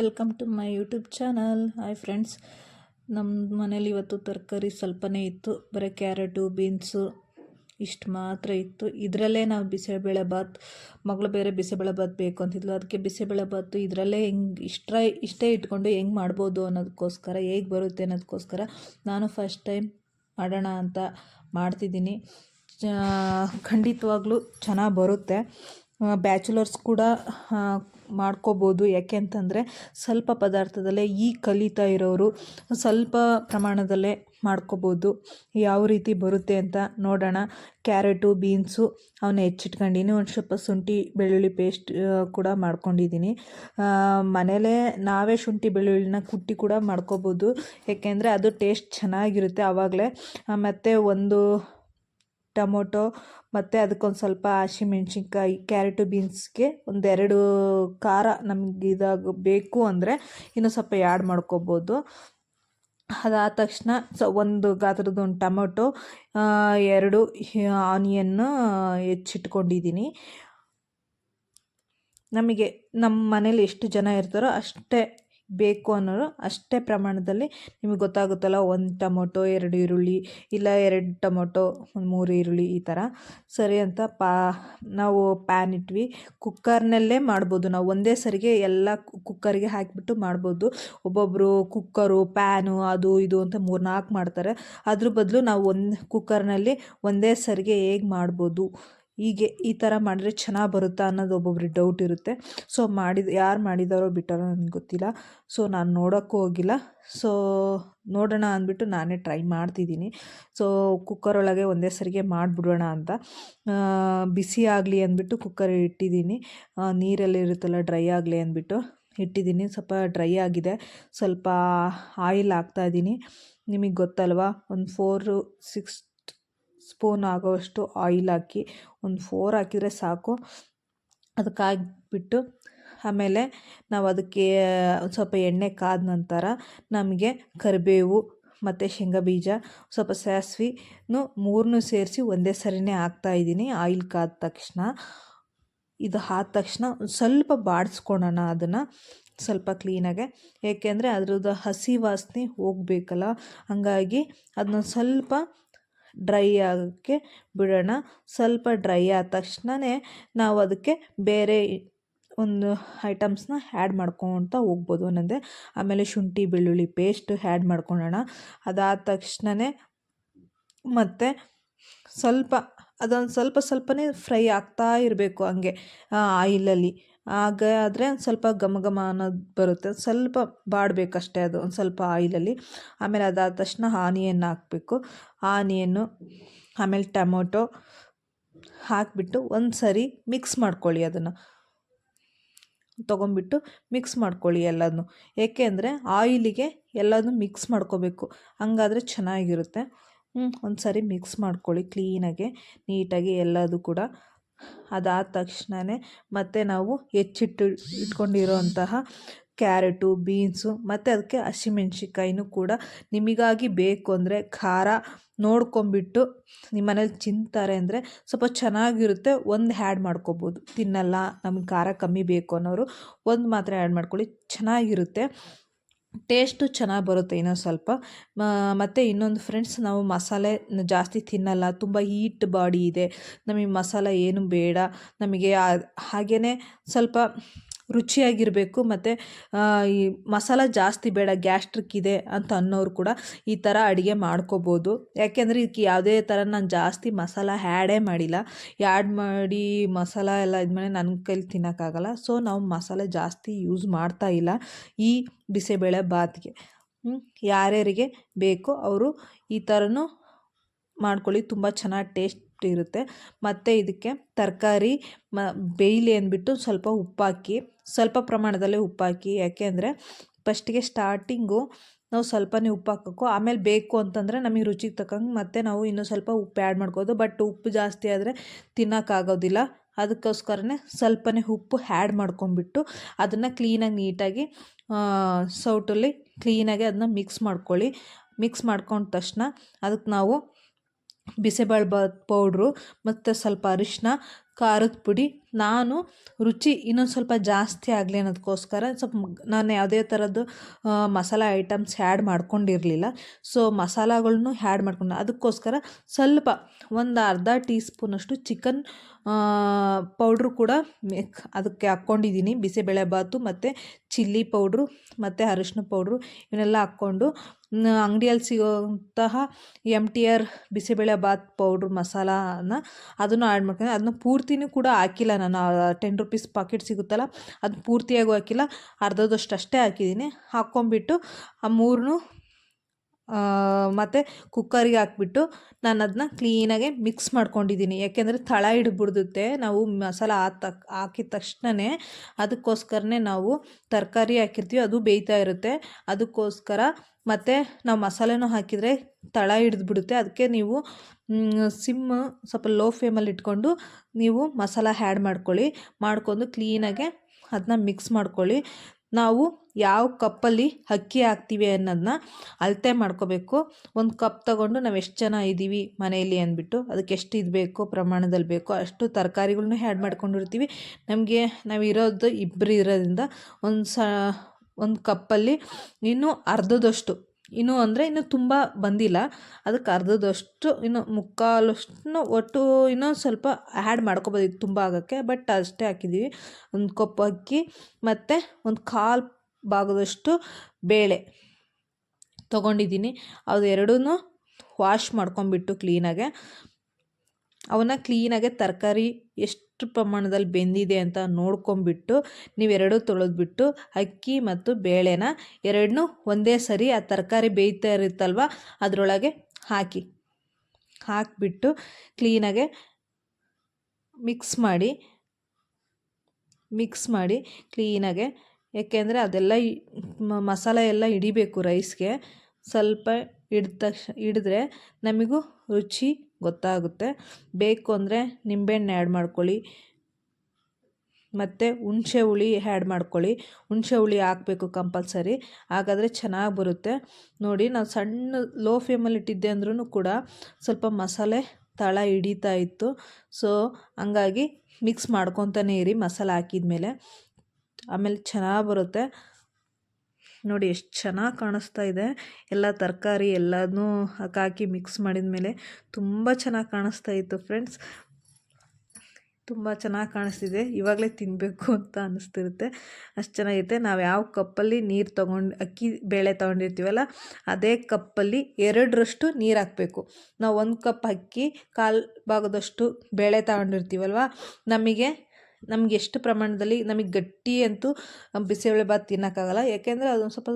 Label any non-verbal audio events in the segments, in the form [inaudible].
Welcome to my YouTube channel hi friends ನಮ್ಮ ಮನೇಲಿ ಇವತ್ತು ತರಕಾರಿ ಸ್ವಲ್ಪನೇ ಇತ್ತು. ಬರೀ ಕ್ಯಾರೆಟು, ಬೀನ್ಸು ಇಷ್ಟು ಮಾತ್ರ ಇತ್ತು. ಇದರಲ್ಲೇ ನಾವು ಬಿಸಿಬೇಳೆ ಬಾತ್ ಮಗಳು ಬೇರೆ ಬಿಸಿಬೇಳೆ ಭಾತ್ ಬೇಕು ಅಂತಿದ್ಲು. ಅದಕ್ಕೆ ಬಿಸಿಬೇಳೆ ಬಾತು ಇದರಲ್ಲೇ ಹೆಂಗೆ ಇಷ್ಟ ಇಷ್ಟೇ ಇಟ್ಕೊಂಡು ಹೆಂಗೆ ಮಾಡ್ಬೋದು ಅನ್ನೋದಕ್ಕೋಸ್ಕರ ಹೇಗೆ ಬರುತ್ತೆ ಅನ್ನೋದಕ್ಕೋಸ್ಕರ ನಾನು ಫಸ್ಟ್ ಟೈಮ್ ಮಾಡೋಣ ಅಂತ ಮಾಡ್ತಿದ್ದೀನಿ. ಖಂಡಿತವಾಗ್ಲೂ ಚೆನ್ನಾಗಿ ಬರುತ್ತೆ. ಬ್ಯಾಚುಲರ್ಸ್ ಕೂಡ ಮಾಡ್ಕೋಬೋದು. ಯಾಕೆ ಅಂತಂದರೆ ಸ್ವಲ್ಪ ಪದಾರ್ಥದಲ್ಲೇ ಈ ಕಲಿತಾ ಇರೋರು ಸ್ವಲ್ಪ ಪ್ರಮಾಣದಲ್ಲೇ ಮಾಡ್ಕೋಬೋದು. ಯಾವ ರೀತಿ ಬರುತ್ತೆ ಅಂತ ನೋಡೋಣ. ಕ್ಯಾರೆಟು, ಬೀನ್ಸು ಅವನ್ನ ಹೆಚ್ಚಿಟ್ಕೊಂಡಿನಿ. ಒಂದು ಸ್ವಲ್ಪ ಶುಂಠಿ, ಬೆಳ್ಳುಳ್ಳಿ ಪೇಸ್ಟ್ ಕೂಡ ಮಾಡ್ಕೊಂಡಿದ್ದೀನಿ ಮನೇಲೇ ನಾವೇ ಶುಂಠಿ, ಬೆಳ್ಳುಳ್ಳಿನ ಕುಟ್ಟಿ ಕೂಡ ಮಾಡ್ಕೋಬೋದು. ಏಕೆಂದರೆ ಅದು ಟೇಸ್ಟ್ ಚೆನ್ನಾಗಿರುತ್ತೆ ಆವಾಗಲೇ. ಮತ್ತು ಒಂದು ಟೊಮೊಟೊ ಮತ್ತು ಅದಕ್ಕೊಂದು ಸ್ವಲ್ಪ ಹಸಿಮೆಣ್ಸಿನ್ಕಾಯಿ ಕ್ಯಾರೆಟು ಬೀನ್ಸ್ಗೆ ಒಂದೆರಡು ಖಾರ ನಮಗೆ ಇದಾಗ ಬೇಕು ಅಂದರೆ ಇನ್ನೂ ಸ್ವಲ್ಪ ಆ್ಯಡ್ ಮಾಡ್ಕೋಬೋದು. ಅದಾದ ತಕ್ಷಣ ಸೊ ಒಂದು ಗಾತ್ರದ ಒಂದು ಟೊಮೊಟೊ ಎರಡು ಆನಿಯನ್ನು ಹೆಚ್ಚಿಟ್ಕೊಂಡಿದ್ದೀನಿ ನಮಗೆ ನಮ್ಮ ಮನೇಲಿ ಎಷ್ಟು ಜನ ಇರ್ತಾರೋ ಅಷ್ಟೇ ಬೇಕು ಅನ್ನೋರು ಅಷ್ಟೇ ಪ್ರಮಾಣದಲ್ಲಿ ನಿಮಗೆ ಗೊತ್ತಾಗುತ್ತಲ್ಲ, ಒಂದು ಟೊಮೊಟೊ, ಎರಡು ಈರುಳ್ಳಿ, ಇಲ್ಲ ಎರಡು ಟೊಮೊಟೊ, ಒಂದು ಮೂರು ಈರುಳ್ಳಿ ಈ ಥರ. ಸರಿ ಅಂತ ಪಾ, ನಾವು ಪ್ಯಾನ್ ಇಟ್ವಿ. ಕುಕ್ಕರ್ನಲ್ಲೇ ಮಾಡ್ಬೋದು ನಾವು. ಒಂದೇ ಸರಿಗೆ ಎಲ್ಲ ಕುಕ್ಕರ್ಗೆ ಹಾಕಿಬಿಟ್ಟು ಮಾಡ್ಬೋದು. ಒಬ್ಬೊಬ್ಬರು ಕುಕ್ಕರು, ಪ್ಯಾನು, ಅದು, ಇದು ಅಂತ ಮೂರು ನಾಲ್ಕು ಮಾಡ್ತಾರೆ. ಅದ್ರ ಬದಲು ನಾವು ಒಂದು ಕುಕ್ಕರ್ನಲ್ಲಿ ಒಂದೇ ಸರಿಗೆ ಹೇಗೆ ಮಾಡ್ಬೋದು? ಹೀಗೆ ಈ ಥರ ಮಾಡಿದ್ರೆ ಚೆನ್ನಾಗಿ ಬರುತ್ತಾ ಅನ್ನೋದು ಒಬ್ಬೊಬ್ರಿಗೆ ಡೌಟ್ ಇರುತ್ತೆ. ಸೊ ಮಾಡಿದ, ಯಾರು ಮಾಡಿದಾರೋ ಬಿಟ್ಟಾರೋ ನನಗೆ ಗೊತ್ತಿಲ್ಲ. ಸೊ ನಾನು ನೋಡೋಕ್ಕೂ ಹೋಗಿಲ್ಲ. ಸೊ ನೋಡೋಣ ಅಂದ್ಬಿಟ್ಟು ನಾನೇ ಟ್ರೈ ಮಾಡ್ತಿದ್ದೀನಿ. ಸೊ ಕುಕ್ಕರ್ ಒಳಗೆ ಒಂದೇ ಸರಿಗೆ ಮಾಡಿಬಿಡೋಣ ಅಂತ. ಬಿಸಿ ಆಗಲಿ ಅಂದ್ಬಿಟ್ಟು ಕುಕ್ಕರ್ ಇಟ್ಟಿದ್ದೀನಿ. ನೀರೆಲ್ಲ ಇರುತ್ತಲ್ಲ ಡ್ರೈ ಆಗಲಿ ಅಂದ್ಬಿಟ್ಟು ಇಟ್ಟಿದ್ದೀನಿ. ಸ್ವಲ್ಪ ಡ್ರೈ ಆಗಿದೆ. ಸ್ವಲ್ಪ ಆಯಿಲ್ ಹಾಕ್ತಾಯಿದ್ದೀನಿ ನಿಮಗೆ ಗೊತ್ತಲ್ವಾ? ಒಂದು ಫೋರು ಸಿಕ್ಸ್ ಸ್ಪೂನ್ ಆಗೋವಷ್ಟು ಆಯಿಲ್ ಹಾಕಿ ಒಂದು ಫೋರ್ ಹಾಕಿದರೆ ಸಾಕು. ಅದಕ್ಕೆ ಹಾಕಿಬಿಟ್ಟು ಆಮೇಲೆ ನಾವು ಅದಕ್ಕೆ ಸ್ವಲ್ಪ ಎಣ್ಣೆ ಕಾದ ನಂತರ ನಮಗೆ ಕರಿಬೇವು ಮತ್ತು ಶೇಂಗಾ ಬೀಜ ಸ್ವಲ್ಪ ಸಾಸ್ವಿನು ಮೂರನ್ನೂ ಸೇರಿಸಿ ಒಂದೇ ಸರಿನೇ ಹಾಕ್ತಾಯಿದ್ದೀನಿ ಆಯಿಲ್ ಕಾದ ತಕ್ಷಣ. ಇದು ಆದ ತಕ್ಷಣ ಸ್ವಲ್ಪ ಬಾಡಿಸ್ಕೊಳೋಣ ಅದನ್ನು ಸ್ವಲ್ಪ ಕ್ಲೀನಾಗೆ ಏಕೆಂದರೆ ಅದ್ರದ್ದು ಹಸಿ ವಾಸನೆ ಹೋಗಬೇಕಲ್ಲ, ಹಾಗಾಗಿ ಅದನ್ನ ಸ್ವಲ್ಪ ಡ್ರೈ ಆಗೋಕ್ಕೆ ಬಿಡೋಣ. ಸ್ವಲ್ಪ ಡ್ರೈ ಆದ ತಕ್ಷಣವೇ ನಾವು ಅದಕ್ಕೆ ಬೇರೆ ಒಂದು ಐಟಮ್ಸ್ನ ಆ್ಯಡ್ ಮಾಡ್ಕೊಳ್ತಾ ಹೋಗ್ಬೋದು. ಅನ್ನೋದೇ ಆಮೇಲೆ ಶುಂಠಿ, ಬೆಳ್ಳುಳ್ಳಿ ಪೇಸ್ಟ್ ಆ್ಯಡ್ ಮಾಡ್ಕೊಳ್ಳೋಣ. ಅದಾದ ತಕ್ಷಣವೇ ಮತ್ತು ಸ್ವಲ್ಪ ಅದೊಂದು ಸ್ವಲ್ಪ ಸ್ವಲ್ಪನೇ ಫ್ರೈ ಆಗ್ತಾ ಇರಬೇಕು ಹಂಗೆ ಆಯಿಲಲ್ಲಿ. ಆಗ ಆದರೆ ಒಂದು ಸ್ವಲ್ಪ ಘಮ ಘಮ ಅನ್ನೋದು ಬರುತ್ತೆ. ಸ್ವಲ್ಪ ಬಾಡಬೇಕಷ್ಟೇ ಅದು, ಒಂದು ಸ್ವಲ್ಪ ಆಯಿಲಲ್ಲಿ. ಆಮೇಲೆ ಅದಾದ ತಕ್ಷಣ ಆನಿಯನ್ ಹಾಕಬೇಕು. ಆನಿಯನ್ನು, ಆಮೇಲೆ ಟೊಮೊಟೊ ಹಾಕಿಬಿಟ್ಟು ಒಂದು ಸರಿ ಮಿಕ್ಸ್ ಮಾಡ್ಕೊಳ್ಳಿ ಅದನ್ನು. ತೊಗೊಂಬಿಟ್ಟು ಮಿಕ್ಸ್ ಮಾಡ್ಕೊಳ್ಳಿ ಎಲ್ಲದನ್ನು ಏಕೆ ಅಂದರೆ ಆಯಿಲಿಗೆ ಎಲ್ಲದನ್ನು ಮಿಕ್ಸ್ ಮಾಡ್ಕೋಬೇಕು. ಹಂಗಾದರೆ ಚೆನ್ನಾಗಿರುತ್ತೆ. ಒಂದು ಸರಿ ಮಿಕ್ಸ್ ಮಾಡ್ಕೊಳ್ಳಿ ಕ್ಲೀನಾಗೆ, ನೀಟಾಗಿ ಎಲ್ಲದು ಕೂಡ. ಅದಾದ ತಕ್ಷಣವೇ ಮತ್ತೆ ನಾವು ಹೆಚ್ಚಿಟ್ಟು ಇಟ್ಕೊಂಡಿರೋಂತಹ ಕ್ಯಾರೆಟು, ಬೀನ್ಸು ಮತ್ತು ಅದಕ್ಕೆ ಹಸಿಮೆಣ್ಸಿನ್ಕಾಯಿನೂ ಕೂಡ ನಿಮಗಾಗಿ ಬೇಕು ಅಂದರೆ ಖಾರ ನೋಡ್ಕೊಂಬಿಟ್ಟು ನಿಮ್ಮ ಮನೇಲಿ ತಿಂತಾರೆ ಅಂದರೆ ಸ್ವಲ್ಪ ಚೆನ್ನಾಗಿರುತ್ತೆ, ಒಂದು ಹ್ಯಾಡ್ ಮಾಡ್ಕೋಬೋದು. ತಿನ್ನಲ್ಲ, ನಮ್ಗೆ ಖಾರ ಕಮ್ಮಿ ಬೇಕು ಅನ್ನೋರು, ಒಂದು ಮಾತ್ರ ಆ್ಯಡ್ ಮಾಡ್ಕೊಳ್ಳಿ, ಚೆನ್ನಾಗಿರುತ್ತೆ. ಟೇಸ್ಟು ಚೆನ್ನಾಗಿ ಬರುತ್ತೆ ಇನ್ನೊಂದು ಸ್ವಲ್ಪ. ಮತ್ತು ಇನ್ನೊಂದು ಫ್ರೆಂಡ್ಸ್ ನಾವು ಮಸಾಲೆ ಜಾಸ್ತಿ ತಿನ್ನಲ್ಲ. ತುಂಬ ಹೀಟ್ ಬಾಡಿ ಇದೆ. ನಮಗೆ ಮಸಾಲೆ ಏನು ಬೇಡ. ನಮಗೆ ಹಾಗೆಯೇ ಸ್ವಲ್ಪ ರುಚಿಯಾಗಿರಬೇಕು ಮತ್ತು ಈ ಮಸಾಲ ಜಾಸ್ತಿ ಬೇಡ, ಗ್ಯಾಸ್ಟ್ರಿಕ್ ಇದೆ ಅಂತ ಅನ್ನೋರು ಕೂಡ ಈ ಥರ ಅಡುಗೆ ಮಾಡ್ಕೋಬೋದು. ಯಾಕೆಂದರೆ ಇದಕ್ಕೆ ಯಾವುದೇ ಥರ ನಾನು ಜಾಸ್ತಿ ಮಸಾಲ ಹ್ಯಾಡೇ ಮಾಡಿಲ್ಲ. ಆ್ಯಡ್ ಮಾಡಿ ಮಸಾಲ ಎಲ್ಲ ಇದ್ಮೇಲೆ ನನ್ನ ಕೈಲಿ ತಿನ್ನೋಕ್ಕಾಗಲ್ಲ. ಸೊ ನಾವು ಮಸಾಲೆ ಜಾಸ್ತಿ ಯೂಸ್ ಮಾಡ್ತಾ ಇಲ್ಲ ಈ ಬಿಸಿಬೇಳೆ ಬಾತ್ಗೆ. ಯಾರ್ಯಾರಿಗೆ ಬೇಕೋ ಅವರು ಈ ಥರನೂ ಮಾಡ್ಕೊಳ್ಳಿ, ತುಂಬ ಚೆನ್ನಾಗಿ ಟೇಸ್ಟ್ ಇರುತ್ತೆ. ಮತ್ತು ಇದಕ್ಕೆ ತರಕಾರಿ, ಮ, ಬೇಯಲಿ ಅಂದ್ಬಿಟ್ಟು ಸ್ವಲ್ಪ ಉಪ್ಪಾಕಿ ಸ್ವಲ್ಪ ಪ್ರಮಾಣದಲ್ಲೇ ಉಪ್ಪಾಕಿ. ಯಾಕೆ ಅಂದರೆ ಫಸ್ಟಿಗೆ ಸ್ಟಾರ್ಟಿಂಗು ನಾವು ಸ್ವಲ್ಪನೇ ಉಪ್ಪು ಹಾಕಬೇಕು ಆಮೇಲೆ ಬೇಕು ಅಂತಂದರೆ ನಮಗೆ ರುಚಿಗೆ ತಕ್ಕಂಗೆ ಮತ್ತೆ ನಾವು ಇನ್ನೂ ಸ್ವಲ್ಪ ಉಪ್ಪು ಆ್ಯಡ್ ಮಾಡ್ಕೋದು ಬಟ್ ಉಪ್ಪು ಜಾಸ್ತಿ ಆದರೆ ತಿನ್ನೋಕ್ಕಾಗೋದಿಲ್ಲ ಅದಕ್ಕೋಸ್ಕರನೇ ಸ್ವಲ್ಪನೇ ಉಪ್ಪು ಆ್ಯಡ್ ಮಾಡ್ಕೊಂಬಿಟ್ಟು ಅದನ್ನು ಕ್ಲೀನಾಗಿ ನೀಟಾಗಿ ಸೌಟಲ್ಲಿ ಕ್ಲೀನಾಗಿ ಅದನ್ನ ಮಿಕ್ಸ್ ಮಾಡ್ಕೊಳ್ಳಿ. ಮಿಕ್ಸ್ ಮಾಡ್ಕೊಂಡ ತಕ್ಷಣ ಅದಕ್ಕೆ ನಾವು ಬಿಸಿಬೇಳೆ ಬಾತ್ ಪೌಡ್ರು ಮತ್ತು ಸ್ವಲ್ಪ ಅರಿಶಿನ ಖಾರದ ಪುಡಿ. ನಾನು ರುಚಿ ಇನ್ನೊಂದು ಸ್ವಲ್ಪ ಜಾಸ್ತಿ ಆಗಲಿ ಅನ್ನೋದಕ್ಕೋಸ್ಕರ ಸ್ವಲ್ಪ ನಾನು ಯಾವುದೇ ಥರದ್ದು ಮಸಾಲ ಐಟಮ್ಸ್ ಆ್ಯಡ್ ಮಾಡ್ಕೊಂಡಿರಲಿಲ್ಲ. ಸೊ, ಮಸಾಲಗಳ್ನು ಆ್ಯಡ್ ಮಾಡ್ಕೊಂಡು. ಅದಕ್ಕೋಸ್ಕರ ಸ್ವಲ್ಪ ಒಂದು ಅರ್ಧ ಟೀ ಸ್ಪೂನಷ್ಟು ಚಿಕನ್ ಪೌಡ್ರು ಕೂಡ ಅದಕ್ಕೆ ಹಾಕ್ಕೊಂಡಿದ್ದೀನಿ. ಬಿಸಿಬೇಳೆಬಾತು ಮತ್ತು ಚಿಲ್ಲಿ ಪೌಡ್ರು ಮತ್ತು ಅರಿಶಿನ ಪೌಡ್ರು ಇವನ್ನೆಲ್ಲ ಹಾಕ್ಕೊಂಡು ಅಂಗಡಿಯಲ್ಲಿ ಸಿಗೋಂತಹ M T R bisibele bath powder ಮಸಾಲಾನ ಅದನ್ನು ಆ್ಯಡ್ ಮಾಡ್ಕೊಂಡು. ಅದನ್ನ ಪೂರ್ತಿನೂ ಕೂಡ ಹಾಕಿಲ್ಲ ನಾನು. ಟೆನ್ ರುಪೀಸ್ ಪಾಕೆಟ್ ಸಿಗುತ್ತಲ್ಲ ಅದು ಪೂರ್ತಿಯಾಗೂ ಹಾಕಿಲ್ಲ. ಅರ್ಧದಷ್ಟು ಅಷ್ಟೇ ಹಾಕಿದ್ದೀನಿ. ಹಾಕ್ಕೊಂಬಿಟ್ಟು ಆ ಮೂರನ್ನು ಮತ್ತು ಕುಕ್ಕರಿಗೆ ಹಾಕ್ಬಿಟ್ಟು ನಾನು ಅದನ್ನ ಕ್ಲೀನಾಗೆ ಮಿಕ್ಸ್ ಮಾಡ್ಕೊಂಡಿದ್ದೀನಿ. ಯಾಕೆಂದರೆ ತಳ ಹಿಡ್ಬಿಡ್ದುತ್ತೆ ನಾವು ಮಸಾಲ ಹಾಕ್, ಹಾಕಿದ ತಕ್ಷಣವೇ ಅದಕ್ಕೋಸ್ಕರನೇ ನಾವು ತರಕಾರಿ ಹಾಕಿರ್ತೀವಿ. ಅದು ಬೇಯ್ತಾ ಇರುತ್ತೆ. ಅದಕ್ಕೋಸ್ಕರ ಮತ್ತು ನಾವು ಮಸಾಲೆನೂ ಹಾಕಿದರೆ ತಳ ಹಿಡಿದ್ಬಿಡುತ್ತೆ. ಅದಕ್ಕೆ ನೀವು ಸಿಮ್ ಸ್ವಲ್ಪ ಲೋ ಫ್ಲೇಮಲ್ಲಿ ಇಟ್ಕೊಂಡು ನೀವು ಮಸಾಲ ಹ್ಯಾಡ್ ಮಾಡ್ಕೊಳ್ಳಿ. ಮಾಡ್ಕೊಂಡು ಕ್ಲೀನಾಗೆ ಅದನ್ನ ಮಿಕ್ಸ್ ಮಾಡ್ಕೊಳ್ಳಿ. ನಾವು ಯಾವ ಕಪ್ಪಲ್ಲಿ ಅಕ್ಕಿ ಹಾಕ್ತೀವಿ ಅನ್ನೋದನ್ನ ಅಳತೆ ಮಾಡ್ಕೋಬೇಕು. ಒಂದು ಕಪ್ ತಗೊಂಡು ನಾವು ಎಷ್ಟು ಜನ ಇದ್ದೀವಿ ಮನೆಯಲ್ಲಿ ಅಂದ್ಬಿಟ್ಟು ಅದಕ್ಕೆ ಎಷ್ಟು ಇದು ಬೇಕೋ, ಪ್ರಮಾಣದಲ್ಲಿ ಬೇಕೋ ಅಷ್ಟು ತರಕಾರಿಗಳ್ನೂ ಹ್ಯಾಡ್ ಮಾಡ್ಕೊಂಡಿರ್ತೀವಿ. ನಮಗೆ ನಾವು ಇರೋದು ಇಬ್ಬರು ಇರೋದ್ರಿಂದ ಒಂದು ಸ ಒಂದು ಕಪ್ಪಲ್ಲಿ ಇನ್ನೂ ಅರ್ಧದಷ್ಟು. ಇನ್ನೂ ಅಂದರೆ ಇನ್ನೂ ತುಂಬ ಬಂದಿಲ್ಲ. ಅದಕ್ಕೆ ಅರ್ಧದಷ್ಟು ಇನ್ನು ಮುಕ್ಕಾಲಷ್ಟು ಒಟ್ಟು ಇನ್ನೂ ಸ್ವಲ್ಪ ಆ್ಯಡ್ ಮಾಡ್ಕೊಬೋದಿತ್ತು ತುಂಬ ಆಗೋಕ್ಕೆ ಬಟ್ ಅಷ್ಟೇ ಹಾಕಿದ್ದೀವಿ ಒಂದು ಕಪ್ ಅಕ್ಕಿ, ಮತ್ತು ಒಂದು ಕಾಲು ಭಾಗದಷ್ಟು ಬೇಳೆ ತೊಗೊಂಡಿದ್ದೀನಿ. ಅದು ಎರಡೂ ವಾಶ್ ಮಾಡ್ಕೊಂಬಿಟ್ಟು ಕ್ಲೀನಾಗೆ ಅವನ್ನ ಕ್ಲೀನಾಗೆ ತರಕಾರಿ ಎಷ್ಟು ಪ್ರಮಾಣದಲ್ಲಿ ಬೆಂದಿದೆ ಅಂತ ನೋಡ್ಕೊಂಬಿಟ್ಟು ನೀವೆರಡೂ ತೊಳೆದ್ಬಿಟ್ಟು ಅಕ್ಕಿ ಮತ್ತು ಬೇಳೆನ ಎರಡನ್ನೂ ಒಂದೇ ಸರಿ ಆ ತರಕಾರಿ ಬೇಯ್ತಾ ಇರುತ್ತಲ್ವ? ಅದರೊಳಗೆ ಹಾಕಿ. ಹಾಕಿಬಿಟ್ಟು ಕ್ಲೀನಾಗೆ ಮಿಕ್ಸ್ ಮಾಡಿ ಮಿಕ್ಸ್ ಮಾಡಿ ಕ್ಲೀನಾಗೆ ಏಕೆಂದರೆ ಅದೆಲ್ಲ ಮಸಾಲೆ ಎಲ್ಲ ಹಿಡಿಬೇಕು ರೈಸ್ಗೆ. ಸ್ವಲ್ಪ ಹಿಡ್ದ ತಕ್ಷ, ಹಿಡಿದ್ರೆ ನಮಗೂ ರುಚಿ ಗೊತ್ತಾಗುತ್ತೆ. ಬೇಕು ಅಂದರೆ ನಿಂಬೆಹಣ್ಣು ಆ್ಯಡ್ ಮಾಡ್ಕೊಳ್ಳಿ. ಮತ್ತು ಹುಣಸೆ ಹುಳಿ ಆ್ಯಡ್ ಮಾಡ್ಕೊಳ್ಳಿ. ಹುಣಸೆ ಹುಳಿ ಹಾಕಬೇಕು ಕಂಪಲ್ಸರಿ. ಹಾಗಾದರೆ ಚೆನ್ನಾಗಿ ಬರುತ್ತೆ. ನೋಡಿ ನಾವು ಸಣ್ಣ ಲೋ ಫ್ಲೇಮಲ್ಲಿ ಇಟ್ಟಿದ್ದೆ ಅಂದ್ರೂ ಕೂಡ ಸ್ವಲ್ಪ ಮಸಾಲೆ ತಳ ಹಿಡಿತಾ ಇತ್ತು. ಸೊ ಹಂಗಾಗಿ ಮಿಕ್ಸ್ ಮಾಡ್ಕೊತಾನೆ ಇರಿ ಮಸಾಲೆ ಹಾಕಿದ್ಮೇಲೆ. ಆಮೇಲೆ ಚೆನ್ನಾಗಿ ಬರುತ್ತೆ. ನೋಡಿ ಎಷ್ಟು ಚೆನ್ನಾಗಿ ಕಾಣಿಸ್ತಾ ಇದೆ. ಎಲ್ಲ ತರಕಾರಿ ಎಲ್ಲಾನು ಹಾಕಿ ಮಿಕ್ಸ್ ಮಾಡಿದ ಮೇಲೆ ತುಂಬ ಚೆನ್ನಾಗಿ ಕಾಣಿಸ್ತಾ ಇತ್ತು ಫ್ರೆಂಡ್ಸ್ ತುಂಬ ಚೆನ್ನಾಗಿ ಕಾಣಿಸ್ತಿದೆ. ಇವಾಗಲೇ ತಿನ್ನಬೇಕು ಅಂತ ಅನ್ನಿಸ್ತಿರುತ್ತೆ ಅಷ್ಟು ಚೆನ್ನಾಗಿರುತ್ತೆ ನಾವು ಯಾವ ಕಪ್ಪಲ್ಲಿ ನೀರು ತೊಗೊಂಡು, ಅಕ್ಕಿ ಬೇಳೆ ತೊಗೊಂಡಿರ್ತೀವಲ್ಲ, ಅದೇ ಕಪ್ಪಲ್ಲಿ ಎರಡರಷ್ಟು ನೀರು ಹಾಕಬೇಕು. ನಾವು ಒಂದು ಕಪ್ ಅಕ್ಕಿ, ಕಾಲು ಭಾಗದಷ್ಟು ಬೇಳೆ ತಗೊಂಡಿರ್ತೀವಲ್ವ, ನಮಗೆ ನಮ್ಗೆ ಎಷ್ಟು ಪ್ರಮಾಣದಲ್ಲಿ ನಮಗೆ ಗಟ್ಟಿ ಅಂತೂ ಬಿಸಿಬೇಳೆಬಾತ್ ತಿನ್ನೋಕ್ಕಾಗಲ್ಲ. ಯಾಕೆಂದರೆ ಅದೊಂದು ಸ್ವಲ್ಪ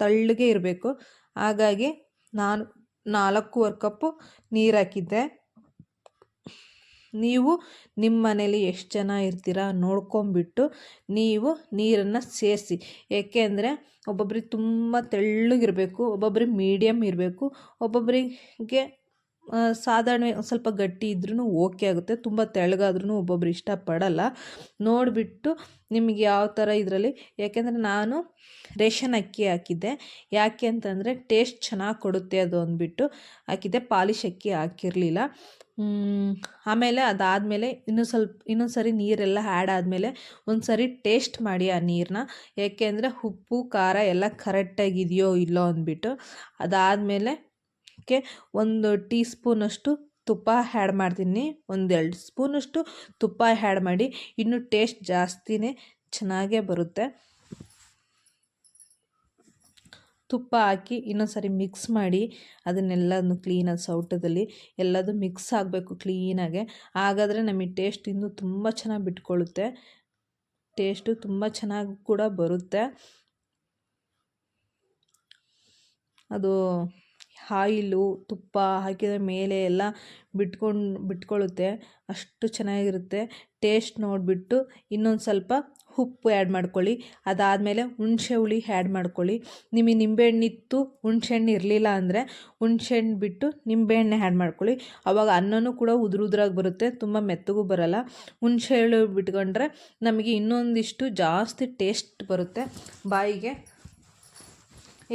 ತಳ್ಳಗೆ ಇರಬೇಕು. ಹಾಗಾಗಿ ನಾನು ನಾಲ್ಕೂವರೆ ಕಪ್ಪು ನೀರು ಹಾಕಿದ್ದೆ. ನೀವು ನಿಮ್ಮ ಮನೇಲಿ ಎಷ್ಟು ಜನ ಇರ್ತೀರ ನೋಡ್ಕೊಂಬಿಟ್ಟು ನೀವು ನೀರನ್ನು ಸೇರಿಸಿ. ಏಕೆಂದರೆ ಒಬ್ಬೊಬ್ರಿಗೆ ತುಂಬ ತೆಳ್ಳಗಿರಬೇಕು, ಒಬ್ಬೊಬ್ರಿಗೆ ಮೀಡಿಯಮ್ ಇರಬೇಕು ಒಬ್ಬೊಬ್ಬರಿಗೆ ಸಾಧಾರಣ ಸ್ವಲ್ಪ ಗಟ್ಟಿ ಇದ್ರೂ ಓಕೆ ಆಗುತ್ತೆ. ತುಂಬ ತೆಳ್ಳಗಾದ್ರೂ ಒಬ್ಬೊಬ್ರು ಇಷ್ಟಪಡಲ್ಲ. ನೋಡಿಬಿಟ್ಟು ನಿಮಗೆ ಯಾವ ಥರ ಇದರಲ್ಲಿ, ಯಾಕೆಂದರೆ ನಾನು ರೇಷನ್ ಅಕ್ಕಿ ಹಾಕಿದ್ದೆ. ಯಾಕೆ ಅಂತಂದರೆ ಟೇಸ್ಟ್ ಚೆನ್ನಾಗಿ ಕೊಡುತ್ತೆ ಅದು ಅಂದ್ಬಿಟ್ಟು ಹಾಕಿದ್ದೆ. ಪಾಲಿಶ್ ಅಕ್ಕಿ ಹಾಕಿರಲಿಲ್ಲ. ಆಮೇಲೆ ಅದಾದಮೇಲೆ ಇನ್ನೂ ಸ್ವಲ್ಪ, ಇನ್ನೊಂದು ಸರಿ ನೀರೆಲ್ಲ ಆ್ಯಡ್ ಆದಮೇಲೆ ಒಂದು ಸರಿ ಟೇಸ್ಟ್ ಮಾಡಿ ಆ ನೀರನ್ನ ಏಕೆಂದರೆ ಉಪ್ಪು, ಖಾರ ಎಲ್ಲ ಕರೆಕ್ಟಾಗಿದೆಯೋ ಇಲ್ಲೋ ಅಂದ್ಬಿಟ್ಟು. ಅದಾದಮೇಲೆ ಕ್ಕೆ ಒಂದು ಟೀ ಸ್ಪೂನಷ್ಟು ತುಪ್ಪ ಹ್ಯಾಡ್ ಮಾಡ್ತೀನಿ. ಒಂದೆರಡು ಸ್ಪೂನಷ್ಟು ತುಪ್ಪ ಹ್ಯಾಡ್ ಮಾಡಿ ಇನ್ನೂ ಟೇಸ್ಟ್ ಜಾಸ್ತಿನೇ ಚೆನ್ನಾಗೇ ಬರುತ್ತೆ. ತುಪ್ಪ ಹಾಕಿ ಇನ್ನೊಂದು ಸರಿ ಮಿಕ್ಸ್ ಮಾಡಿ ಅದನ್ನೆಲ್ಲದನ್ನು ಕ್ಲೀನಾಗಿ ಸೌಟದಲ್ಲಿ ಎಲ್ಲದು ಮಿಕ್ಸ್ ಆಗಬೇಕು ಕ್ಲೀನಾಗೆ ಹಾಗಾದರೆ ನಮಗೆ ಟೇಸ್ಟ್ ಇನ್ನೂ ತುಂಬ ಚೆನ್ನಾಗಿ ಬಿಟ್ಕೊಳ್ಳುತ್ತೆ ಟೇಸ್ಟು ತುಂಬ ಚೆನ್ನಾಗಿ ಕೂಡ ಬರುತ್ತೆ. ಅದು ಆಯಿಲು ತುಪ್ಪ ಹಾಕಿದ ಮೇಲೆ ಎಲ್ಲ ಬಿಟ್ಕೊಂಡು, ಬಿಟ್ಕೊಳ್ಳುತ್ತೆ. ಅಷ್ಟು ಚೆನ್ನಾಗಿರುತ್ತೆ. ಟೇಸ್ಟ್ ನೋಡಿಬಿಟ್ಟು ಇನ್ನೊಂದು ಸ್ವಲ್ಪ ಉಪ್ಪು ಆ್ಯಡ್ ಮಾಡ್ಕೊಳ್ಳಿ. ಅದಾದಮೇಲೆ ಹುಣಸೆ ಹುಳಿ ಆ್ಯಡ್ ಮಾಡ್ಕೊಳ್ಳಿ. ನಿಮಗೆ ನಿಂಬೆಹಣ್ಣಿತ್ತು ಹುಣಸೆಹಣ್ಣು ಇರಲಿಲ್ಲ ಅಂದರೆ ಹುಣಸೆಹಣ್ಣು ಬಿಟ್ಟು ನಿಂಬೆಹಣ್ಣೆ ಆ್ಯಡ್ ಮಾಡ್ಕೊಳ್ಳಿ. ಆವಾಗ ಅನ್ನನೂ ಕೂಡ ಉದುರು ಉದುರಾಗಿ ಬರುತ್ತೆ, ತುಂಬ ಮೆತ್ತಗೂ ಬರಲ್ಲ. ಹುಣಸೆ ಹುಳಿ ಬಿಟ್ಕೊಂಡ್ರೆ ನಮಗೆ ಇನ್ನೊಂದಿಷ್ಟು ಜಾಸ್ತಿ ಟೇಸ್ಟ್ ಬರುತ್ತೆ. ಬಾಯಿಗೆ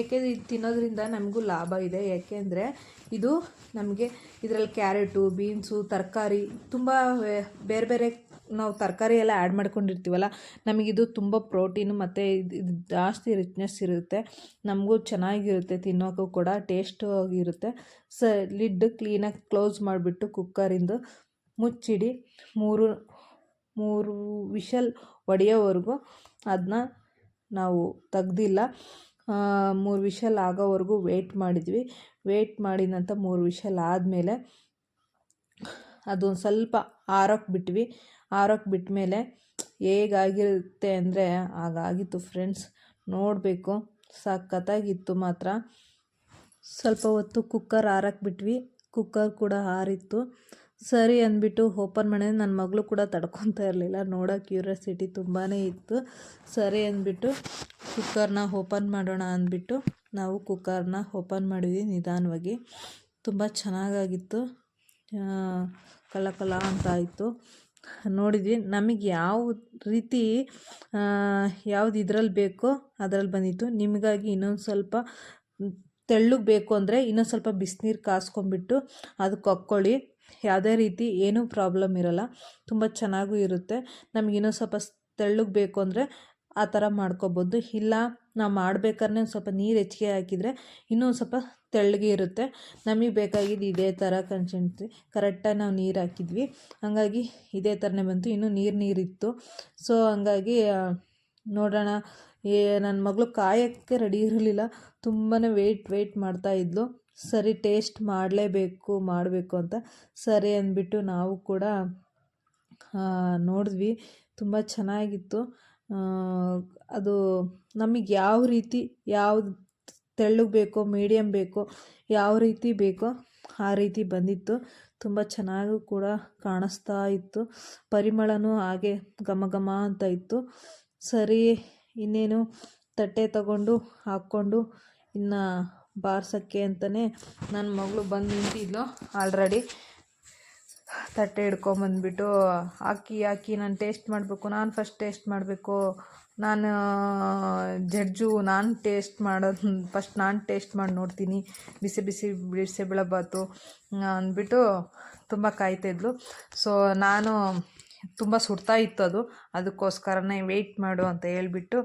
ಏಕೆಂದರೆ ಇದು ತಿನ್ನೋದ್ರಿಂದ ನಮಗೂ ಲಾಭ ಇದೆ. ಏಕೆಂದರೆ ಇದು ನಮಗೆ ಇದರಲ್ಲಿ ಕ್ಯಾರೆಟು ಬೀನ್ಸು ತರಕಾರಿ ತುಂಬ ಬೇರೆ ಬೇರೆ ನಾವು ತರಕಾರಿ ಎಲ್ಲ ಆ್ಯಡ್ ಮಾಡ್ಕೊಂಡಿರ್ತೀವಲ್ಲ ನಮಗಿದು ತುಂಬ ಪ್ರೋಟೀನು ಮತ್ತು ಇದು ಜಾಸ್ತಿ ರಿಚ್ನೆಸ್ ಇರುತ್ತೆ. ನಮಗೂ ಚೆನ್ನಾಗಿರುತ್ತೆ, ತಿನ್ನೋಕ್ಕೂ ಕೂಡ ಟೇಸ್ಟು ಆಗಿರುತ್ತೆ. ಸ ಲಿಡ್ ಕ್ಲೀನಾಗಿ ಕ್ಲೋಸ್ ಮಾಡಿಬಿಟ್ಟು ಕುಕ್ಕರಿಂದು ಮುಚ್ಚಿಡಿ. ಮೂರು ಮೂರು ವಿಷಲ್ ಒಡೆಯೋವರೆಗೂ ಅದನ್ನ ನಾವು ತೆಗ್ದಿಲ್ಲ. ಮೂರು ವಿಷಲ್ ಆಗೋವರೆಗೂ ವೇಟ್ ಮಾಡಿದ್ವಿ. ವೇಟ್ ಮಾಡಿದಂಥ ಮೂರು ವಿಷಲ್ ಆದಮೇಲೆ ಅದೊಂದು ಸ್ವಲ್ಪ ಆರೋಕ್ಕೆ ಬಿಟ್ವಿ. ಆರೋಕ್ಕೆ ಬಿಟ್ಟಮೇಲೆ ಹೇಗಾಗಿರುತ್ತೆ ಅಂದರೆ ಹಾಗಾಗಿತ್ತು ಫ್ರೆಂಡ್ಸ್ ನೋಡಬೇಕು. ಸಖತ್ತಾಗಿತ್ತು ಮಾತ್ರ. ಸ್ವಲ್ಪ ಹೊತ್ತು ಕುಕ್ಕರ್ ಆರಕ್ಕೆ ಬಿಟ್ವಿ. ಕುಕ್ಕರ್ ಕೂಡ ಆರಿತ್ತು. ಸರಿ ಅಂದ್ಬಿಟ್ಟು ಓಪನ್ ಮಾಡಿದ್ರೆ ನನ್ನ ಮಗಳು ಕೂಡ ತಡ್ಕೊತಾ ಇರಲಿಲ್ಲ. ನೋಡೋ ಕ್ಯೂರಿಯಾಸಿಟಿ ತುಂಬಾ ಇತ್ತು. ಸರಿ ಅಂದ್ಬಿಟ್ಟು ಕುಕ್ಕರ್ನ ಓಪನ್ ಮಾಡೋಣ ಅಂದ್ಬಿಟ್ಟು ನಾವು ಕುಕ್ಕರ್ನ ಓಪನ್ ಮಾಡಿದ್ವಿ ನಿಧಾನವಾಗಿ. ತುಂಬ ಚೆನ್ನಾಗಾಗಿತ್ತು. ಕಲ ಕಲ ಅಂತ ಆಯಿತು. ನೋಡಿದ್ವಿ ನಮಗೆ ಯಾವ ರೀತಿ ಯಾವ್ದು ಇದ್ರಲ್ಲಿ ಬೇಕೋ ಅದರಲ್ಲಿ ಬಂದಿತ್ತು. ನಿಮಗಾಗಿ ಇನ್ನೊಂದು ಸ್ವಲ್ಪ ತೆಳ್ಳಗೆ ಬೇಕು ಅಂದರೆ ಇನ್ನೊಂದು ಸ್ವಲ್ಪ ಬಿಸಿನೀರು ಕಾಸ್ಕೊಂಡ್ಬಿಟ್ಟು ಅದಕ್ಕೆ ಹಾಕ್ಕೊಳ್ಳಿ ಯಾವುದೇ ರೀತಿ ಏನೂ ಪ್ರಾಬ್ಲಮ್ ಇರೋಲ್ಲ. ತುಂಬ ಚೆನ್ನಾಗೂ ಇರುತ್ತೆ. ನಮಗಿನ್ನೂ ಸ್ವಲ್ಪ ತೆಳ್ಳಗೆ ಬೇಕು ಅಂದರೆ ಆ ಥರ ಮಾಡ್ಕೋಬೋದು. ಇಲ್ಲ, ನಾವು ಮಾಡ್ಬೇಕಾದ್ರೆ ಸ್ವಲ್ಪ ನೀರು ಹೆಚ್ಚಿಗೆ ಹಾಕಿದರೆ ಇನ್ನೂ ಸ್ವಲ್ಪ ತೆಳ್ಳಗೆ ಇರುತ್ತೆ. ನಮಗೆ ಬೇಕಾಗಿದ್ದು ಇದೇ ಥರ ಕನ್ಸಿಸ್ಟೆನ್ಸಿ ಕರೆಕ್ಟಾಗಿ ನಾವು ನೀರು ಹಾಕಿದ್ವಿ. ಹಾಗಾಗಿ ಇದೇ ಥರನೇ ಬಂತು. ಇನ್ನೂ ನೀರು ನೀರಿತ್ತು ಸೊ ಹಂಗಾಗಿ ನೋಡೋಣ. ಏ ನನ್ನ ಮಗಳು ಕಾಯೋಕ್ಕೆ ರೆಡಿ ಇರಲಿಲ್ಲ. ತುಂಬಾ ವೆಯ್ಟ್ ವೆಯ್ಟ್ ಮಾಡ್ತಾಯಿದ್ಲು ಸರಿ, ಟೇಸ್ಟ್ ಮಾಡಲೇಬೇಕು, ಮಾಡಬೇಕು ಅಂತ. ಸರಿ ಅಂದ್ಬಿಟ್ಟು ನಾವು ಕೂಡ ನೋಡಿದ್ವಿ. ತುಂಬ ಚೆನ್ನಾಗಿತ್ತು. ಅದು ನಮಗೆ ಯಾವ ರೀತಿ, ಯಾವ್ದು ತೆಳ್ಳಗೆ ಬೇಕೋ ಮೀಡಿಯಮ್ ಬೇಕೋ, ಯಾವ ರೀತಿ ಬೇಕೋ ಆ ರೀತಿ ಬಂದಿತ್ತು. ತುಂಬ ಚೆನ್ನಾಗೂ ಕೂಡ ಕಾಣಿಸ್ತಾ ಇತ್ತು. ಪರಿಮಳನೂ ಹಾಗೆ ಘಮ ಘಮ ಅಂತ ಇತ್ತು. ಸರಿ, ಇನ್ನೇನು ತಟ್ಟೆ ತಗೊಂಡು, ಹಾಕ್ಕೊಂಡು ಇನ್ನು ಬಾರ್ಸೋಕ್ಕೆ ಅಂತಲೇ ನನ್ನ ಮಗಳು ಬಂದು ನಿಂತಿದ್ಲು ಆಲ್ರೆಡಿ ತಟ್ಟೆ ಹಿಡ್ಕೊಂಬಂದ್ಬಿಟ್ಟು ಹಾಕಿ ಹಾಕಿ ನಾನು ಟೇಸ್ಟ್ ಮಾಡಬೇಕು, ನಾನು ಫಸ್ಟ್ ಟೇಸ್ಟ್ ಮಾಡಬೇಕು. ನಾನು ಜಡ್ಜು, ನಾನು ಟೇಸ್ಟ್ ಮಾಡೋದು ಫಸ್ಟ್ ನಾನು ಟೇಸ್ಟ್ ಮಾಡಿ ನೋಡ್ತೀನಿ. ಬಿಸಿ ಬಿಸಿ ಬಿಸಿಬೇಳೆಬಾತು ಅಂದ್ಬಿಟ್ಟು ತುಂಬ ಕಾಯ್ತಾಯಿದ್ಲು ಸೊ ನಾನು ತುಂಬ ಸುಡ್ತಾ ಇತ್ತು ಅದು. ಅದಕ್ಕೋಸ್ಕರನೇ ವೆಯ್ಟ್ ಮಾಡು ಅಂತ ಹೇಳ್ಬಿಟ್ಟು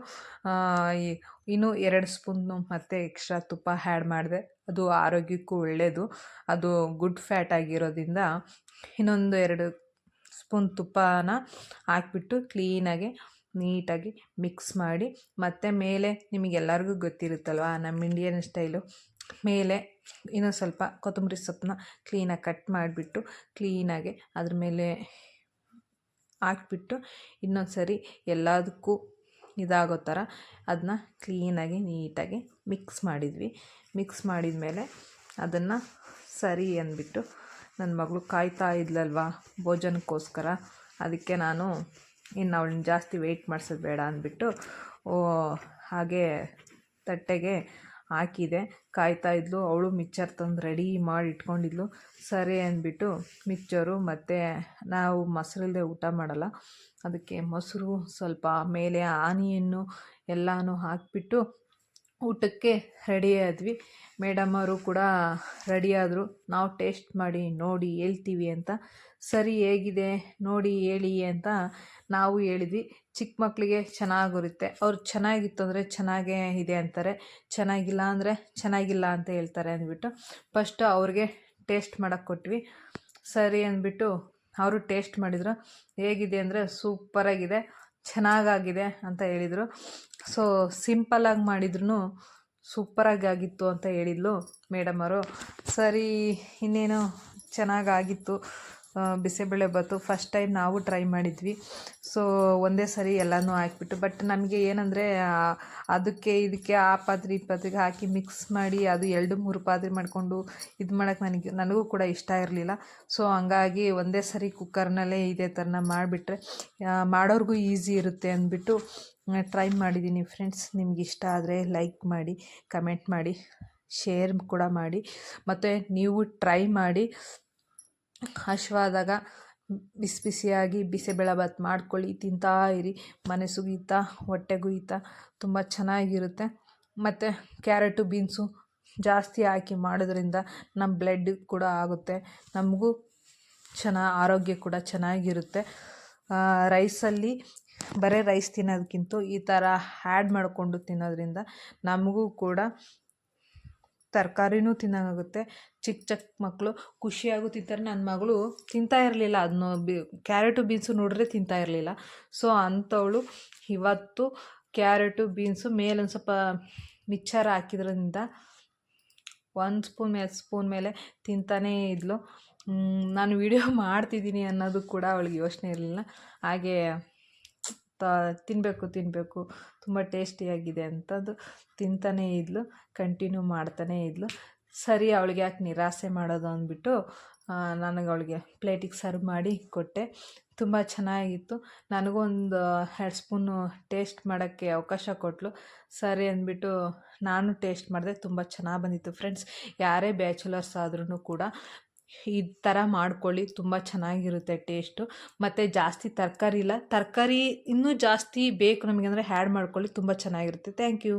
ಇನ್ನೂ ಎರಡು ಸ್ಪೂನು ಮತ್ತೆ ಎಕ್ಸ್ಟ್ರಾ ತುಪ್ಪ ಹ್ಯಾಡ್ ಮಾಡಿದೆ. ಅದು ಆರೋಗ್ಯಕ್ಕೂ ಒಳ್ಳೆಯದು ಅದು ಗುಡ್ ಫ್ಯಾಟ್ ಆಗಿರೋದ್ರಿಂದ ಇನ್ನೊಂದು ಎರಡು ಸ್ಪೂನ್ ತುಪ್ಪನ ಹಾಕ್ಬಿಟ್ಟು ಕ್ಲೀನಾಗಿ ನೀಟಾಗಿ ಮಿಕ್ಸ್ ಮಾಡಿ, ಮತ್ತು ಮೇಲೆ ನಿಮಗೆಲ್ಲರಿಗೂ ಗೊತ್ತಿರುತ್ತಲ್ವ, ನಮ್ಮ ಇಂಡಿಯನ್ ಸ್ಟೈಲು ಮೇಲೆ ಇನ್ನೊಂದು ಸ್ವಲ್ಪ ಕೊತ್ತಂಬರಿ ಸೊಪ್ಪನ್ನ ಕ್ಲೀನಾಗಿ ಕಟ್ ಮಾಡಿಬಿಟ್ಟು ಕ್ಲೀನಾಗಿ ಅದ್ರ ಮೇಲೆ ಹಾಕ್ಬಿಟ್ಟು ಇನ್ನೊಂದು ಸರಿ ಎಲ್ಲದಕ್ಕೂ ಇದಾಗೋ ಥರ ಅದನ್ನ ಕ್ಲೀನಾಗಿ ನೀಟಾಗಿ ಮಿಕ್ಸ್ ಮಾಡಿದ್ವಿ. ಮಿಕ್ಸ್ ಮಾಡಿದ ಮೇಲೆ ಅದನ್ನು ಸರಿ ಅಂದ್ಬಿಟ್ಟು ನನ್ನ ಮಗಳು ಕಾಯ್ತಾ ಇದ್ಲಲ್ವ ಭೋಜನಕ್ಕೋಸ್ಕರ, ಅದಕ್ಕೆ ನಾನು ಇನ್ನು ಅವಳನ್ನ ಜಾಸ್ತಿ ವೆಯ್ಟ್ ಮಾಡಿಸೋದು ಬೇಡ ಅಂದ್ಬಿಟ್ಟು ಹಾಗೆ ತಟ್ಟೆಗೆ ಹಾಕಿದೆ. ಕಾಯ್ತಾ ಇದ್ಲು. ಅವಳು ಮಿಕ್ಚರ್ ತಂದು ರೆಡಿ ಮಾಡಿ ಇಟ್ಕೊಂಡಿದ್ಲು. ಸರಿ ಅಂದ್ಬಿಟ್ಟು ಮಿಕ್ಚರು ಮತ್ತು ನಾವು ಮೊಸರಿಲ್ಲದೆ ಊಟ ಮಾಡಲ್ಲ. ಅದಕ್ಕೆ ಮೊಸರು ಸ್ವಲ್ಪ ಮೇಲೆ ಆನಿಯನ್ನು ಎಲ್ಲನೂ ಹಾಕಿಬಿಟ್ಟು ಊಟಕ್ಕೆ ರೆಡಿ ಆದ್ವಿ. ಮೇಡಮ್ಮವರು ಕೂಡ ರೆಡಿ ಆದರು. ನಾವು ಟೇಸ್ಟ್ ಮಾಡಿ, ನೋಡಿ ಹೇಳ್ತೀವಿ ಅಂತ. ಸರಿ ಹೇಗಿದೆ? ನೋಡಿ ಹೇಳಿ ಅಂತ ನಾವು ಹೇಳಿದ್ವಿ. ಚಿಕ್ಕ ಮಕ್ಕಳಿಗೆ ಚೆನ್ನಾಗಿರುತ್ತೆ ಅವ್ರು ಚೆನ್ನಾಗಿತ್ತು ಅಂದರೆ ಚೆನ್ನಾಗೇ ಇದೆ ಅಂತಾರೆ. ಚೆನ್ನಾಗಿಲ್ಲ ಅಂದರೆ ಚೆನ್ನಾಗಿಲ್ಲ ಅಂತ ಹೇಳ್ತಾರೆ ಅಂದ್ಬಿಟ್ಟು ಫಸ್ಟು ಅವ್ರಿಗೆ ಟೇಸ್ಟ್ ಮಾಡೋಕ್ಕೆ ಕೊಟ್ವಿ. ಸರಿ ಅಂದ್ಬಿಟ್ಟು ಅವರು ಟೇಸ್ಟ್ ಮಾಡಿದರು. ಹೇಗಿದೆ ಅಂದರೆ ಸೂಪರಾಗಿದೆ ಚೆನ್ನಾಗಾಗಿದೆ ಅಂತ ಹೇಳಿದರು. ಸೊ ಸಿಂಪಲ್ಲಾಗಿ ಮಾಡಿದ್ರು ಸೂಪರಾಗಿ ಆಗಿತ್ತು ಅಂತ ಹೇಳಿದ್ಲು ಮೇಡಮವರು ಸರಿ ಇನ್ನೇನು ಚೆನ್ನಾಗಾಗಿತ್ತು ಬಿಸಿಬೇಳೆಬಾತು ಫಸ್ಟ್ ಟೈಮ್ ನಾವು ಟ್ರೈ ಮಾಡಿದ್ವಿ. ಸೊ ಒಂದೇ ಸರಿ ಎಲ್ಲನೂ ಹಾಕ್ಬಿಟ್ಟು ಬಟ್ ನಮಗೆ ಏನಂದರೆ ಅದಕ್ಕೆ ಇದಕ್ಕೆ ಆ ಪಾತ್ರೆ ಈ ಪಾತ್ರೆಗೆ ಹಾಕಿ ಮಿಕ್ಸ್ ಮಾಡಿ ಅದು ಎರಡು ಮೂರು ಪಾತ್ರೆ ಮಾಡಿಕೊಂಡು ಇದು ಮಾಡೋಕ್ಕೆ ನನಗೆ, ನನಗೂ ಕೂಡ ಇಷ್ಟ ಇರಲಿಲ್ಲ. ಸೊ ಹಂಗಾಗಿ ಒಂದೇ ಸರಿ ಕುಕ್ಕರ್ನಲ್ಲೇ ಇದೇ ಥರನ ಮಾಡಿಬಿಟ್ರೆ ಮಾಡೋರ್ಗೂ ಈಸಿ ಇರುತ್ತೆ ಅಂದ್ಬಿಟ್ಟು ಟ್ರೈ ಮಾಡಿದ್ದೀನಿ ಫ್ರೆಂಡ್ಸ್ ನಿಮ್ಗೆ ಇಷ್ಟ ಆದರೆ ಲೈಕ್ ಮಾಡಿ ಕಮೆಂಟ್ ಮಾಡಿ ಶೇರ್ ಕೂಡ ಮಾಡಿ. ಮತ್ತು ನೀವು ಟ್ರೈ ಮಾಡಿ ಹಶ್ವಾದಾಗ ಬಿಸಿ ಬಿಸಿಯಾಗಿ ಬಿಸಿಬೇಳೆಬಾತ್ ಮಾಡ್ಕೊಳ್ಳಿ, ತಿಂತಾ ಇರಿ. ಮನೆ ಸುಗೀತ ಹೊಟ್ಟೆ ಗುಯ್ತಾ ತುಂಬ ಚೆನ್ನಾಗಿರುತ್ತೆ. ಮತ್ತು ಕ್ಯಾರೆಟು, ಬೀನ್ಸು ಜಾಸ್ತಿ ಹಾಕಿ ಮಾಡೋದ್ರಿಂದ ನಮ್ಮ ಬ್ಲಡ್ ಕೂಡ ಆಗುತ್ತೆ. ನಮಗೂ ಚೆನ್ನ ಆರೋಗ್ಯ ಕೂಡ ಚೆನ್ನಾಗಿರುತ್ತೆ. ರೈಸಲ್ಲಿ ಬರೀ ರೈಸ್ ತಿನ್ನೋದಕ್ಕಿಂತ ಈ ಥರ ಆ್ಯಡ್ ಮಾಡಿಕೊಂಡು ತಿನ್ನೋದ್ರಿಂದ ನಮಗೂ ಕೂಡ ತರಕಾರಿನೂ ತಿನ್ನೋಂಗಾಗುತ್ತೆ. ಚಿಕ್ಕ ಚಿಕ್ಕ ಮಕ್ಕಳು ಖುಷಿಯಾಗೂ ತಿಂತಾರೆ. ನನ್ನ ಮಗಳು ತಿಂತಾ ಇರಲಿಲ್ಲ. ಅದನ್ನು ಬಿ, ಕ್ಯಾರೆಟು ಬೀನ್ಸು ನೋಡಿದ್ರೆ ತಿಂತಾ ಇರಲಿಲ್ಲ. ಸೊ, ಅಂಥವಳು ಇವತ್ತು ಕ್ಯಾರೆಟು ಬೀನ್ಸು ಮೇಲೆ ಒಂದು ಸ್ವಲ್ಪ ಮಿಕ್ಚರ್ ಹಾಕಿದ್ರಿಂದ ಒಂದು ಸ್ಪೂನ್ ಮೇಲೆ ಸ್ಪೂನ್ ಮೇಲೆ ತಿಂತಾನೇ ಇದ್ಲು. ನಾನು ವಿಡಿಯೋ [laughs] ಮಾಡ್ತಿದ್ದೀನಿ ಅನ್ನೋದು ಕೂಡ ಅವಳಿಗೆ ಯೋಚನೆ ಇರಲಿಲ್ಲ. ಹಾಗೇ ತಿನ್ನಬೇಕು ತಿನ್ನಬೇಕು ತುಂಬ ಟೇಸ್ಟಿಯಾಗಿದೆ ಅಂತಂದು ತಿಂತಾನೇ ಇದ್ಲು ಕಂಟಿನ್ಯೂ ಮಾಡ್ತಾನೇ ಇದ್ಲು. ಸರಿ, ಅವಳಿಗೆ ಯಾಕೆ ನಿರಾಸೆ ಮಾಡೋದು ಅಂದ್ಬಿಟ್ಟು ನನಗೆ ಅವಳಿಗೆ ಪ್ಲೇಟಿಗೆ ಸರ್ವ್ ಮಾಡಿ ಕೊಟ್ಟೆ. ತುಂಬ ಚೆನ್ನಾಗಿತ್ತು. ನನಗೂ ಒಂದು ಎರಡು ಸ್ಪೂನು ಟೇಸ್ಟ್ ಮಾಡೋಕ್ಕೆ ಅವಕಾಶ ಕೊಟ್ಟಲು ಸರಿ ಅಂದ್ಬಿಟ್ಟು ನಾನು ಟೇಸ್ಟ್ ಮಾಡಿದೆ. ತುಂಬ ಚೆನ್ನಾಗಿ ಬಂದಿತ್ತು ಫ್ರೆಂಡ್ಸ್ ಯಾರೇ ಬ್ಯಾಚುಲರ್ಸ್ ಆದ್ರೂ ಕೂಡ ಈ ಥರ ಮಾಡ್ಕೊಳ್ಳಿ, ತುಂಬ ಚೆನ್ನಾಗಿರುತ್ತೆ ಟೇಸ್ಟು. ಮತ್ತು ಜಾಸ್ತಿ ತರಕಾರಿ ಇಲ್ಲ. ತರಕಾರಿ ಇನ್ನೂ ಜಾಸ್ತಿ ಬೇಕು ನಮಗೆ ಅಂದರೆ ಹ್ಯಾಡ್ ಮಾಡ್ಕೊಳ್ಳಿ, ತುಂಬ ಚೆನ್ನಾಗಿರುತ್ತೆ. Thank you